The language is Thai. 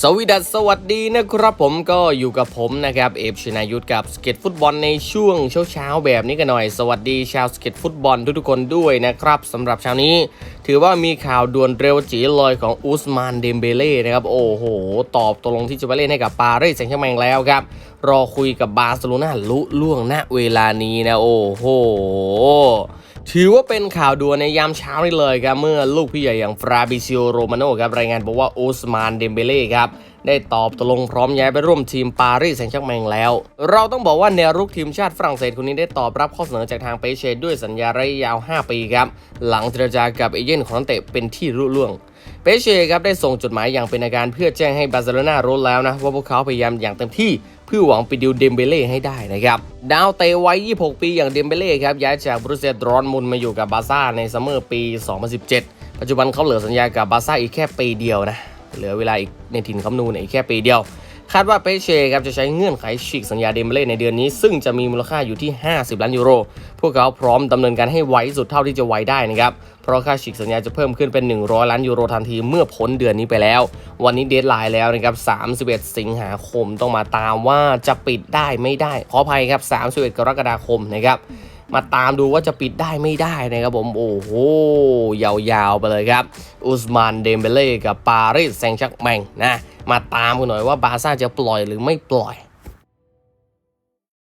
สวีดัสสวัสดีนะครับผมก็อยู่กับผมนะครับเอฟชนายุทธกับสเก็ตฟุตบอลในช่วงเช้าๆแบบนี้กันหน่อย สวัสดีชาวสเก็ตฟุตบอลทุกๆคนด้วยนะครับสำหรับเช้านี้ ถือว่ามีข่าวด่วนเร็วจีลอยของอุสมานเดมเบเล่นะครับโอ้โห ตอบตกลงที่จะไปเล่นให้กับปารีสแซงต์แชร์แมงแล้วครับรอคุยกับบาร์เซโลนาลุล่วงณเวลานี้นะโอ้โห ถือว่าเป็นข่าวด่วนในยามเช้านี้เลยครับ เมื่อลูกพี่ใหญ่อย่างฟราบิซิโอโรมาโนครับ รายงานบอกว่าโอสมานเดมเบเล่ครับ ได้ตอบตกลงพร้อมย้ายไปร่วมทีมปารีสแซงต์แชร์แมงแล้ว เราต้องบอกว่าแนวรุกทีมชาติฝรั่งเศสคนนี้ได้ตอบรับข้อเสนอจากทางเปเชด้วยสัญญาระยะยาว 5 ปีครับ หลังเจรจากับเอเย่นของนักเตะเป็นที่รุ่ล่วง เปเช่ครับได้ส่งจดหมายอย่างเป็นทางการเพื่อแจ้งให้บาร์เซโลนารู้แล้วนะว่าพวกเขาพยายามอย่างเต็มที่เพื่อหวังไปดิวเดมเบเล่ให้ได้นะครับดาวเตะวัย 26 ปีอย่างเดมเบเล่ครับย้ายจากบรูเซียดรอนมุนมาอยู่กับบาร์ซ่าในซัมเมอร์ปี 2017 ปัจจุบันเขาเหลือสัญญากับบาร์ซ่าอีกแค่ปีเดียวนะเหลือเวลาอีกในถิ่นคำนูนอีกแค่ปีเดียว คาดว่าเปเช่ครับจะใช้เงื่อนไขฉีกสัญญาเดมเบล่ในเดือนนี้ ซึ่งจะมีมูลค่าอยู่ที่ 50 ล้านยูโร พวกเขาพร้อมดำเนินการให้ไวสุดเท่าที่จะไวได้นะครับเพราะค่าฉีกสัญญาจะเพิ่มขึ้นเป็น 100 ล้านยูโรทันทีเมื่อพ้นเดือนนี้ไปแล้ว วันนี้เดทไลน์แล้วนะครับ 31 สิงหาคมต้องมาตามว่าจะปิดได้ไม่ได้ ขออภัยครับ 31 กรกฎาคมนะครับ มาตามดูว่าจะปิดได้ไม่ได้นะครับผมโอ้โหยาวๆไปเลยครับอุสมานเดมเบเล่กับปารีสแซงต์แชร์แมงนะมาตามกันหน่อยว่าบาร์ซ่าจะปล่อยหรือไม่ปล่อย